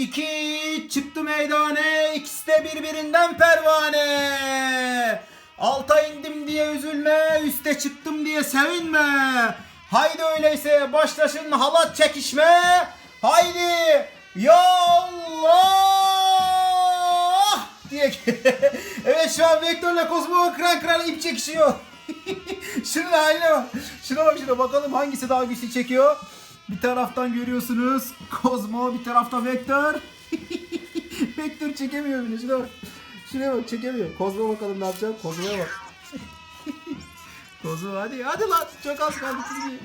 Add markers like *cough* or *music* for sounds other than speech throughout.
iki çıktı meydane. İkisi de birbirinden pervane. Alta indim diye üzülme, üste çıktım diye sevinme. Haydi öyleyse başlasın halat çekişme. Haydi ya Allah diye. *laughs* evet şu an Vektör'le Kozmo kıran kıran ip çekişiyor. *laughs* Şunun haline bak. Şuna bak şuna bakalım hangisi daha güçlü çekiyor. Bir taraftan görüyorsunuz Kozmo bir tarafta Vektör. *laughs* Vektör çekemiyor bile şuna bak. Şuraya bak çekemiyor. Kozmo bakalım ne yapacak. Kozmo'ya bak. *laughs* Kozmo hadi hadi lan çok az kaldı çizgi.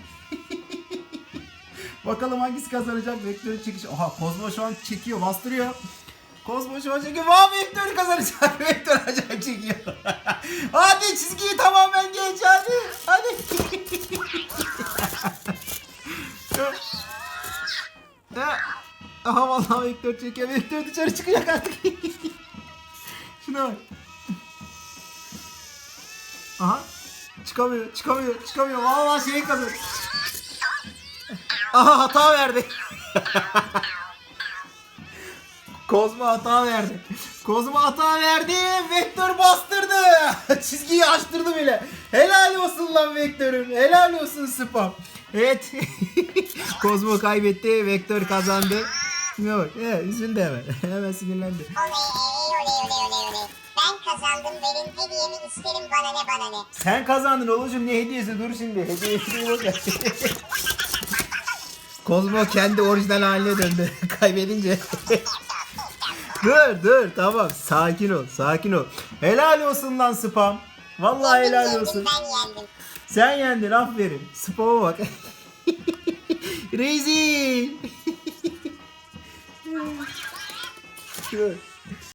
*laughs* bakalım hangisi kazanacak. Vektör'ü çekiş. Oha Kozmo şu an çekiyor bastırıyor. Kozmo şu an çekiyor. Vaa Vektör kazanacak. Vektör acayip çekiyor. Aha vallahi Vektör çekiyor. Vektör dışarı çıkacak artık. *laughs* Şuna bak. Aha. Çıkamıyor, çıkamıyor, çıkamıyor. Vallahi şey kazanıyor. Aha hata verdi. *laughs* Kozma hata verdi. Kozma hata verdi. Vektör bastırdı. *laughs* Çizgiyi açtırdı bile. Helal olsun lan Vektör'üm. Helal olsun spam. Evet. *laughs* Kozmo kaybetti. Vektör kazandı. Bak. Evet, üzüldü hemen. *laughs* hemen sinirlendi. Oley oley oley oley oley. Ben kazandım benim hediyemi isterim bana ne bana ne. Sen kazandın oğlum ne hediyesi dur şimdi. Hediyesi bak. Kozmo kendi orijinal haline döndü kaybedince. Dur dur tamam sakin ol sakin ol. Helal olsun lan spam. Vallahi Yendim, helal yendim, olsun. Ben yendim. Sen yendin aferin. Spam'a bak. *laughs* Rezil. *laughs* Dur.